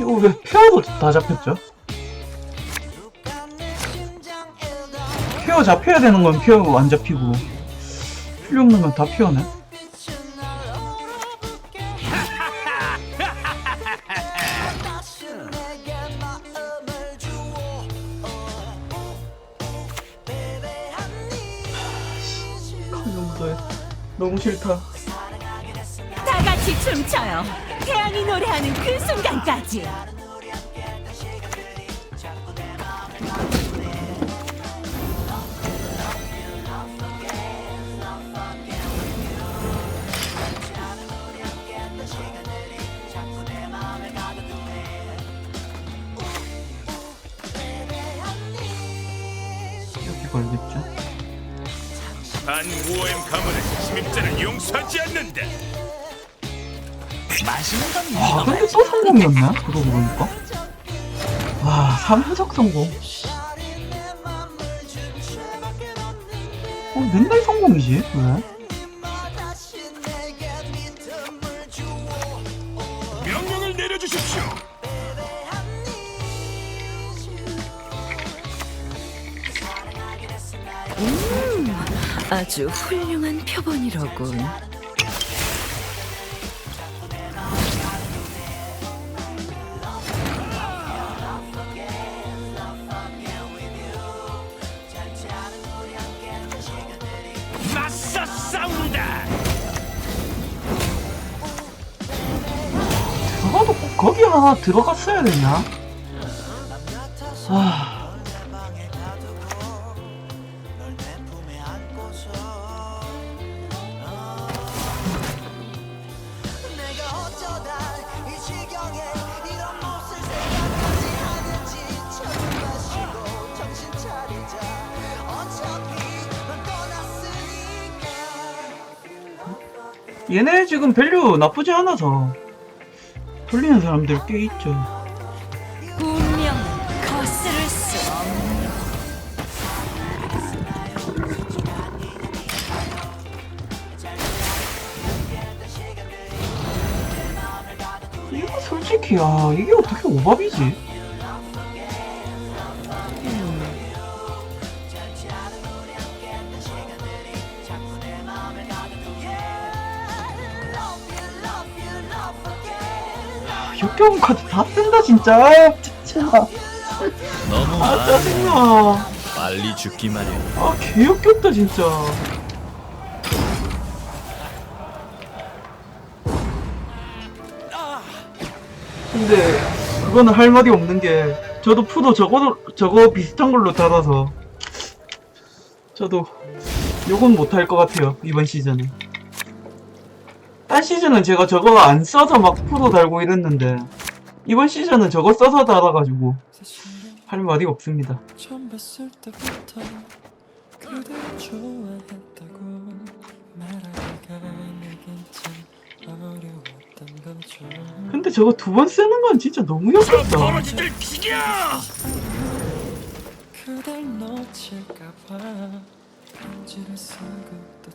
이거 왜 페어도 다 잡혔죠? 페어 잡혀야 되는 건 페어 안 잡히고 필요 없는 건 다 페어네 너무 싫다 다 같이 춤춰요. 태양이 노래하는 그 순간까지. 이렇게 걸겠죠? 반모엠 가문은 침입자를 용서하지 않는다. 맛있는 건아 근데 또 성공이었나? 그러고 보니까 와 3연속 성공 어 맨날 성공이지 왜? 명령을 내려주십시오. 아주 훌륭한 표본이로군. 거기 하나 들어갔어야 되냐? 아 얘네 지금 밸류 나쁘지 않아서 돌리는 사람들 꽤 있죠 운명 거스를 수 없는. 이거 솔직히 아 이게 어떻게 오밥이지? 역겨운 카드 다 쓴다 진짜 아, 진짜 너무 아 많아. 짜증나 빨리 죽기 마련. 아 개역겹다 진짜 근데 그거는 할 말이 없는 게 저도 푸도 저거 저거 비슷한 걸로 달아서 저도 요건 못할 것 같아요 이번 시즌은 딴 시즌은 제가 저거 안 써서 막 푸도 달고 이랬는데 이번 시즌은 저거 써서 달아가지고 할 말이 없습니다. 근데 저거 두 번 쓰는 건 진짜 너무 저 역겹다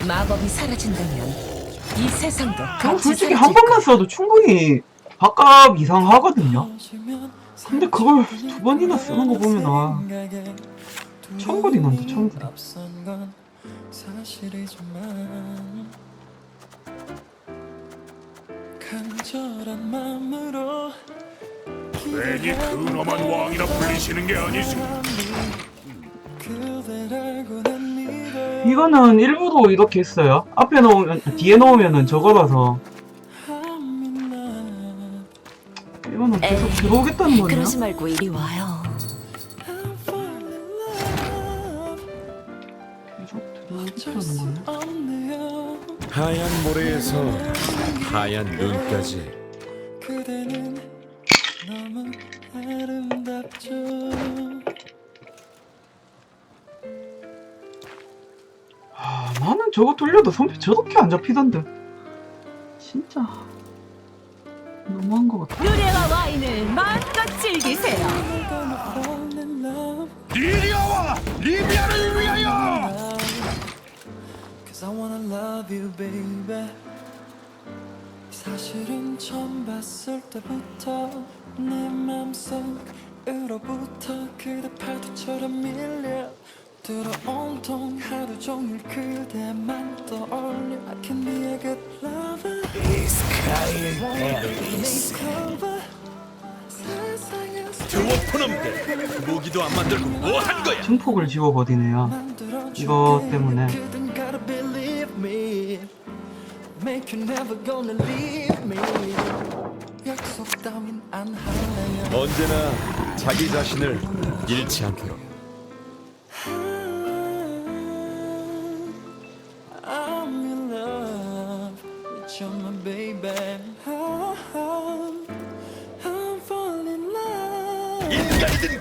마법이 사라진다면 이 세상도 저거 같이 솔직히 한 사라질 번만 써도 충분히 밥값 이상 하거든요. 근데 그걸 두 번이나 쓰는 거 보면 아 천불이 난다 천불 간절한 마음으로 괜히 근엄한 왕이라 불리시는 게 아니지. 그댈 알고 난 믿어요 이거는 일부러 이렇게 했어요. 앞에 놓으면 뒤에 놓으면은 저거라서. 이거는 계속 에이, 들어오겠다는 거네요. 그러지 말고 이리 와요. 계속 들어오겠다는 거네 하얀 모래에서 하얀 눈까지 저거 돌려도 손표 저렇게 안 잡히던데 진짜 너무한 것 같아 누레와 와인을 마음껏 즐기세요. 리리아와 리비아를 위하여! Cause I wanna love you baby 사실은 처음 봤을 때부터 내 맘속으로부터 그대 파도처럼 밀려 들어 온통 하루 종일 그대만 떠올려 I can be a good lover 세상에서 드워프놈들 무기도 안 만들고 뭐 한 거야? 증폭을 지워버리네요. 이거 때문에. 그댄 gotta believe me. Make you never gonna leave me. 약속 따윈 안 할래요. 언제나 자기 자신을 잃지 않도록.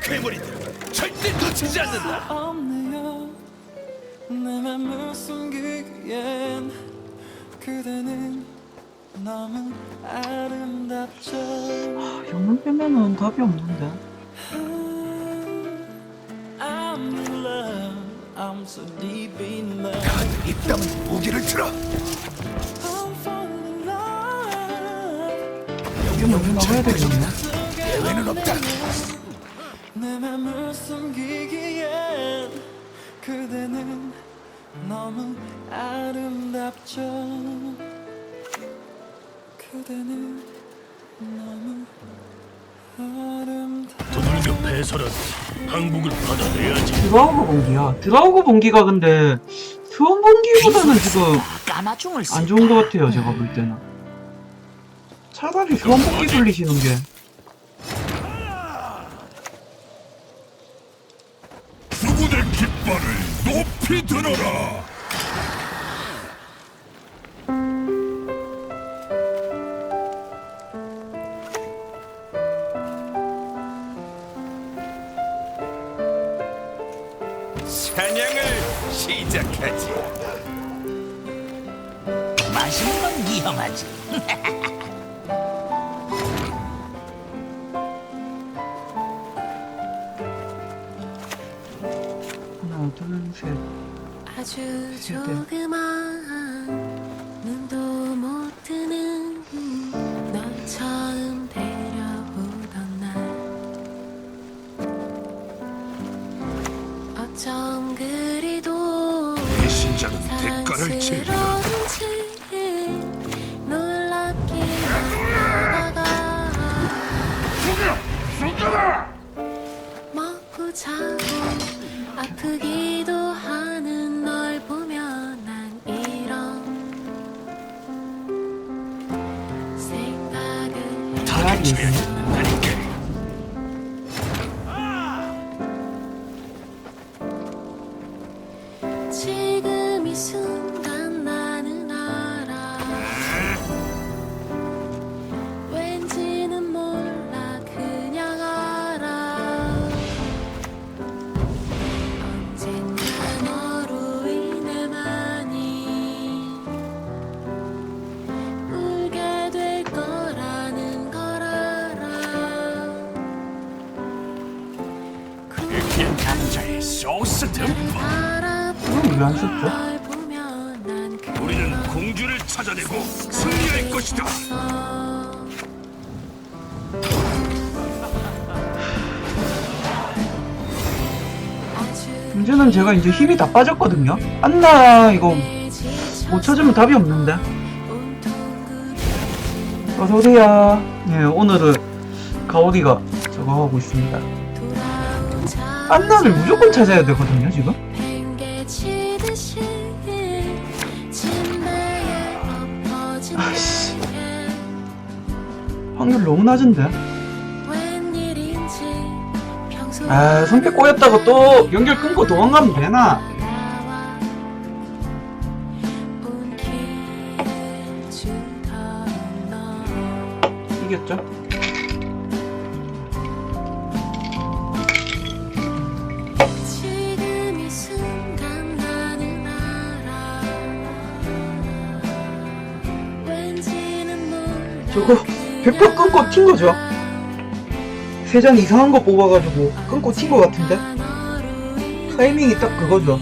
괴물이든 절대 놓치지 않는다. 없네요. 내 맘을 숨기기엔 그대는 너무 아름답죠. 영문 빼면은 답이 없는데. I'm in love. I'm so deep in love. 입담은 무기를 들어 I'm falling in love. 이게 먼저 나가야 되겠네. 예외는 없다 내 맘을 숨기기엔 그대는 너무 아름답죠. 그대는 너무 아름답. 두들겨 패서라도 항복을 받아내야지 드라우그 봉기야. 드라우그 봉기가 근데 수원 봉기보다는 지금 까마 중을 안 좋은 것 같아요. 제가 볼 때는. 차라리 수원 봉기 돌리시는 게. 높이 들어라 사냥을 시작하지. 맛있는 건 위험하지. 셋. 아주 쉴 때. 조그만 눈도 못 뜨는 널 처음 데려보던 날 어쩜 그리도 배신자는 대가를 치르리라 사랑스러운지 놀랍게 하다가 먹고 자 고 아프기도 하는 널 보면 난 이런 생각을 차라리 쳐야 이 남자의 소스 듬뿍 그럼 왜안 썼죠? 우리는 공주를 찾아내고 승리할 것이다 문제는 제가 이제 힘이 다 빠졌거든요. 안나 이거 못 찾으면 답이 없는데. 어서 오세요. 네, 오늘은 가오디가 저거 하고 있습니다. 안나를 무조건 찾아야 되거든요, 지금. 확률 너무 낮은데. 아, 성격 꼬였다고 또 연결 끊고 도망가면 되나? 저거 100% 끊고 튄 거죠? 세장 이상한 거 뽑아가지고 끊고 튄 거 같은데? 타이밍이 딱 그거죠.